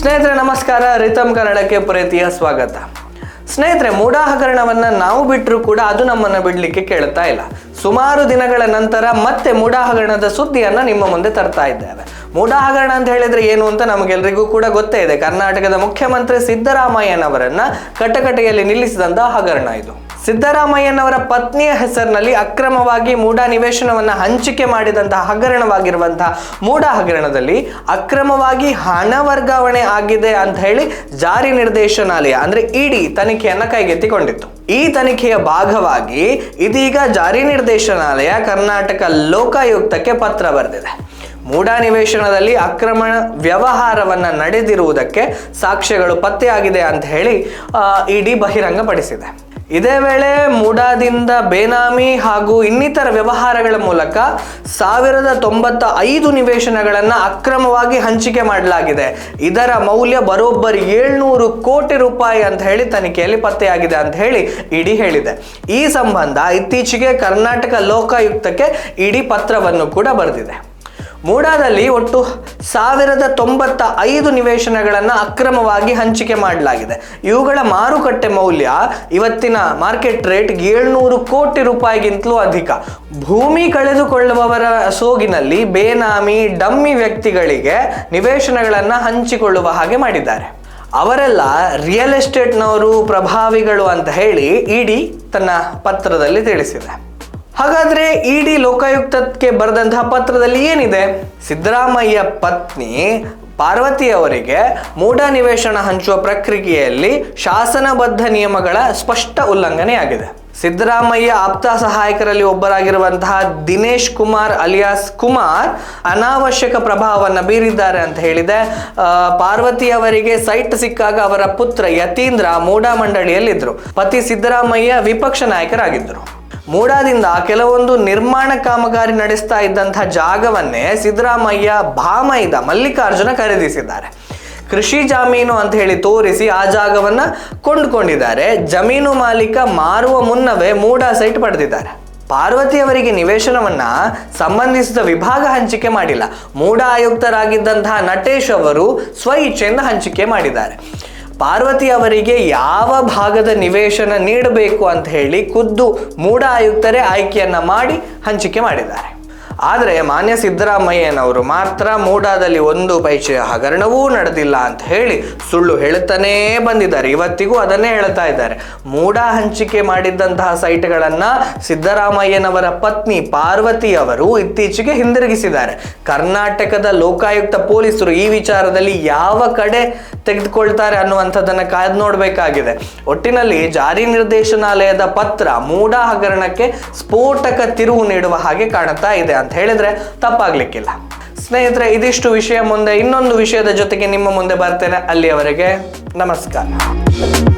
ಸ್ನೇಹಿತರೆ, ನಮಸ್ಕಾರ. ರಿತಮ್ ಕನ್ನಡಕ್ಕೆ ಪ್ರೀತಿಯ ಸ್ವಾಗತ. ಸ್ನೇಹಿತರೆ ಮೂಡಹರಣವನ್ನ ನಾವು ಬಿಟ್ಟರೂ ಕೂಡ ಅದು ನಮ್ಮನ್ನ ಬಿಡಲಿಕ್ಕೆ ಕೇಳ್ತಾ ಇಲ್ಲ. ಸುಮಾರು ದಿನಗಳ ನಂತರ ಮತ್ತೆ ಮೂಢ ಸುದ್ದಿಯನ್ನು ಸುದ್ದಿಯನ್ನ ನಿಮ್ಮ ಮುಂದೆ ತರ್ತಾ ಇದ್ದೇವೆ. ಮೂಢ ಹಗರಣ ಅಂತ ಹೇಳಿದ್ರೆ ಏನು ಅಂತ ನಮಗೆಲ್ಲರಿಗೂ ಕೂಡ ಗೊತ್ತೇ ಇದೆ. ಕರ್ನಾಟಕದ ಮುಖ್ಯಮಂತ್ರಿ ಸಿದ್ದರಾಮಯ್ಯನವರನ್ನ ಕಟಕಟೆಯಲ್ಲಿ ನಿಲ್ಲಿಸಿದಂತಹ ಹಗರಣ ಇದು. ಸಿದ್ದರಾಮಯ್ಯನವರ ಪತ್ನಿಯ ಹೆಸರಿನಲ್ಲಿ ಅಕ್ರಮವಾಗಿ ಮೂಢ ನಿವೇಶನವನ್ನ ಹಂಚಿಕೆ ಮಾಡಿದಂತಹ ಹಗರಣವಾಗಿರುವಂತಹ ಮೂಢ ಹಗರಣದಲ್ಲಿ ಅಕ್ರಮವಾಗಿ ಹಣ ವರ್ಗಾವಣೆ ಆಗಿದೆ ಅಂತ ಹೇಳಿ ಜಾರಿ ನಿರ್ದೇಶನಾಲಯ, ಅಂದ್ರೆ ಇಡಿ ತನಿಖೆಯನ್ನ ಕೈಗೆತ್ತಿಕೊಂಡಿತ್ತು. ಈ ತನಿಖೆಯ ಭಾಗವಾಗಿ ಇದೀಗ ಜಾರಿ ನಿರ್ದೇಶನಾಲಯ ಕರ್ನಾಟಕ ಲೋಕಾಯುಕ್ತಕ್ಕೆ ಪತ್ರ ಬರೆದಿದೆ. ಮೂಢ ಅಕ್ರಮಣ ಅಕ್ರಮ ವ್ಯವಹಾರವನ್ನ ನಡೆದಿರುವುದಕ್ಕೆ ಸಾಕ್ಷ್ಯಗಳು ಪತ್ತೆಯಾಗಿದೆ ಅಂತ ಹೇಳಿ ಇಡಿ ಬಹಿರಂಗಪಡಿಸಿದೆ. ಇದೇ ವೇಳೆ ಮೂಡಾದಿಂದ ಬೇನಾಮಿ ಹಾಗೂ ಇನ್ನಿತರ ವ್ಯವಹಾರಗಳ ಮೂಲಕ ಸಾವಿರದ ತೊಂಬತ್ತ ಐದು ನಿವೇಶನಗಳನ್ನು ಅಕ್ರಮವಾಗಿ ಹಂಚಿಕೆ ಮಾಡಲಾಗಿದೆ. ಇದರ ಮೌಲ್ಯ ಬರೋಬ್ಬರಿ ಏಳ್ನೂರು ಕೋಟಿ ರೂಪಾಯಿ ಅಂತ ಹೇಳಿ ತನಿಖೆಯಲ್ಲಿ ಪತ್ತೆಯಾಗಿದೆ ಅಂತ ಹೇಳಿ ಇಡಿ ಹೇಳಿದೆ. ಈ ಸಂಬಂಧ ಇತ್ತೀಚೆಗೆ ಕರ್ನಾಟಕ ಲೋಕಾಯುಕ್ತಕ್ಕೆ ಇಡಿ ಪತ್ರವನ್ನು ಕೂಡ ಬರೆದಿದೆ. ಮೂಡಾದಲ್ಲಿ ಒಟ್ಟು ಸಾವಿರದ ತೊಂಬತ್ತ ಐದು ನಿವೇಶನಗಳನ್ನು ಅಕ್ರಮವಾಗಿ ಹಂಚಿಕೆ ಮಾಡಲಾಗಿದೆ. ಇವುಗಳ ಮಾರುಕಟ್ಟೆ ಮೌಲ್ಯ ಇವತ್ತಿನ ಮಾರ್ಕೆಟ್ ರೇಟ್ ಏಳ್ನೂರು ಕೋಟಿ ರೂಪಾಯಿಗಿಂತಲೂ ಅಧಿಕ. ಭೂಮಿ ಕಳೆದುಕೊಳ್ಳುವವರ ಸೋಗಿನಲ್ಲಿ ಬೇನಾಮಿ, ಡಮ್ಮಿ ವ್ಯಕ್ತಿಗಳಿಗೆ ನಿವೇಶನಗಳನ್ನು ಹಂಚಿಕೊಳ್ಳುವ ಹಾಗೆ ಮಾಡಿದ್ದಾರೆ. ಅವರೆಲ್ಲ ರಿಯಲ್ ಎಸ್ಟೇಟ್ನವರು, ಪ್ರಭಾವಿಗಳು ಅಂತ ಹೇಳಿ ಇಡಿ ತನ್ನ ಪತ್ರದಲ್ಲಿ ತಿಳಿಸಿದೆ. ಹಾಗಾದ್ರೆ ಇಡಿ ಲೋಕಾಯುಕ್ತಕ್ಕೆ ಬರೆದಂತಹ ಪತ್ರದಲ್ಲಿ ಏನಿದೆ? ಸಿದ್ದರಾಮಯ್ಯ ಪತ್ನಿ ಪಾರ್ವತಿ ಅವರಿಗೆ ಮೂಢ ನಿವೇಶನ ಹಂಚುವ ಪ್ರಕ್ರಿಯೆಯಲ್ಲಿ ಶಾಸನಬದ್ಧ ನಿಯಮಗಳ ಸ್ಪಷ್ಟ ಉಲ್ಲಂಘನೆಯಾಗಿದೆ ಸಿದ್ದರಾಮಯ್ಯ ಆಪ್ತ ಸಹಾಯಕರಲ್ಲಿ ಒಬ್ಬರಾಗಿರುವಂತಹ ದಿನೇಶ್ ಕುಮಾರ್ ಅಲಿಯಾಸ್ ಕುಮಾರ್ ಅನಾವಶ್ಯಕ ಪ್ರಭಾವವನ್ನು ಬೀರಿದ್ದಾರೆ ಅಂತ ಹೇಳಿದೆ. ಪಾರ್ವತಿ ಅವರಿಗೆ ಸೈಟ್ ಸಿಕ್ಕಾಗ ಅವರ ಪುತ್ರ ಯತೀಂದ್ರ ಮೂಢ ಮಂಡಳಿಯಲ್ಲಿದ್ದರು. ಪತಿ ಸಿದ್ದರಾಮಯ್ಯ ವಿಪಕ್ಷ ನಾಯಕರಾಗಿದ್ದರು. ಮೂಡಾದಿಂದ ಕೆಲವೊಂದು ನಿರ್ಮಾಣ ಕಾಮಗಾರಿ ನಡೆಸ್ತಾ ಇದ್ದಂತಹ ಜಾಗವನ್ನೇ ಸಿದ್ದರಾಮಯ್ಯ ಭಾಮೈದ ಮಲ್ಲಿಕಾರ್ಜುನ ಖರೀದಿಸಿದ್ದಾರೆ. ಕೃಷಿ ಜಮೀನು ಅಂತ ಹೇಳಿ ತೋರಿಸಿ ಆ ಜಾಗವನ್ನ ಕೊಂಡುಕೊಂಡಿದ್ದಾರೆ. ಜಮೀನು ಮಾಲೀಕ ಮಾರುವ ಮುನ್ನವೇ ಮೂಡಾ ಸೈಟ್ ಪಡೆದಿದ್ದಾರೆ. ಪಾರ್ವತಿ ಅವರಿಗೆ ನಿವೇಶನವನ್ನ ಸಂಬಂಧಿಸಿದ ವಿಭಾಗ ಹಂಚಿಕೆ ಮಾಡಿಲ್ಲ. ಮೂಡ ಆಯುಕ್ತರಾಗಿದ್ದಂತಹ ನಟೇಶ್ ಅವರು ಸ್ವ ಇಚ್ಛೆಯಿಂದ ಹಂಚಿಕೆ ಮಾಡಿದ್ದಾರೆ. ಪಾರ್ವತಿ ಅವರಿಗೆ ಯಾವ ಭಾಗದ ನಿವೇಶನ ನೀಡಬೇಕು ಅಂತ ಹೇಳಿ ಖುದ್ದು ಮೂಡ ಆಯುಕ್ತರೇ ಆಯ್ಕೆಯನ್ನ ಮಾಡಿ ಹಂಚಿಕೆ ಮಾಡಿದ್ದಾರೆ. ಆದರೆ ಮಾನ್ಯ ಸಿದ್ದರಾಮಯ್ಯನವರು ಮಾತ್ರ ಮೂಡಾದಲ್ಲಿ ಒಂದು ಪೈಸೆಯ ಹಗರಣವೂ ನಡೆದಿಲ್ಲ ಅಂತ ಹೇಳಿ ಸುಳ್ಳು ಹೇಳುತ್ತಾನೇ ಬಂದಿದ್ದಾರೆ. ಇವತ್ತಿಗೂ ಅದನ್ನೇ ಹೇಳ್ತಾ ಇದ್ದಾರೆ. ಮೂಡ ಹಂಚಿಕೆ ಮಾಡಿದ್ದಂತಹ ಸೈಟ್ಗಳನ್ನು ಸಿದ್ದರಾಮಯ್ಯನವರ ಪತ್ನಿ ಪಾರ್ವತಿ ಅವರು ಇತ್ತೀಚೆಗೆ ಹಿಂದಿರುಗಿಸಿದ್ದಾರೆ. ಕರ್ನಾಟಕದ ಲೋಕಾಯುಕ್ತ ಪೊಲೀಸರು ಈ ವಿಚಾರದಲ್ಲಿ ಯಾವ ಕಡೆ ತೆಗೆದುಕೊಳ್ತಾರೆ ಅನ್ನುವಂಥದ್ದನ್ನು ಕಾದು ನೋಡಬೇಕಾಗಿದೆ. ಒಟ್ಟಿನಲ್ಲಿ ಜಾರಿ ನಿರ್ದೇಶನಾಲಯದ ಪತ್ರ ಮೂಡ ಹಗರಣಕ್ಕೆ ಸ್ಫೋಟಕ ತಿರುವು ನೀಡುವ ಹಾಗೆ ಕಾಣುತ್ತಾ ಇದೆ ಅಂತ ಹೇಳಿದ್ರೆ ತಪ್ಪಾಗ್ಲಿಕ್ಕಿಲ್ಲ. ಸ್ನೇಹಿತರೆ, ಇದಿಷ್ಟು ವಿಷಯ ಮುಂದೆ ಇನ್ನೊಂದು ವಿಷಯದ ಜೊತೆಗೆ ನಿಮ್ಮ ಮುಂದೆ ಬರ್ತೇನೆ. ಅಲ್ಲಿಯವರೆಗೆ ನಮಸ್ಕಾರ.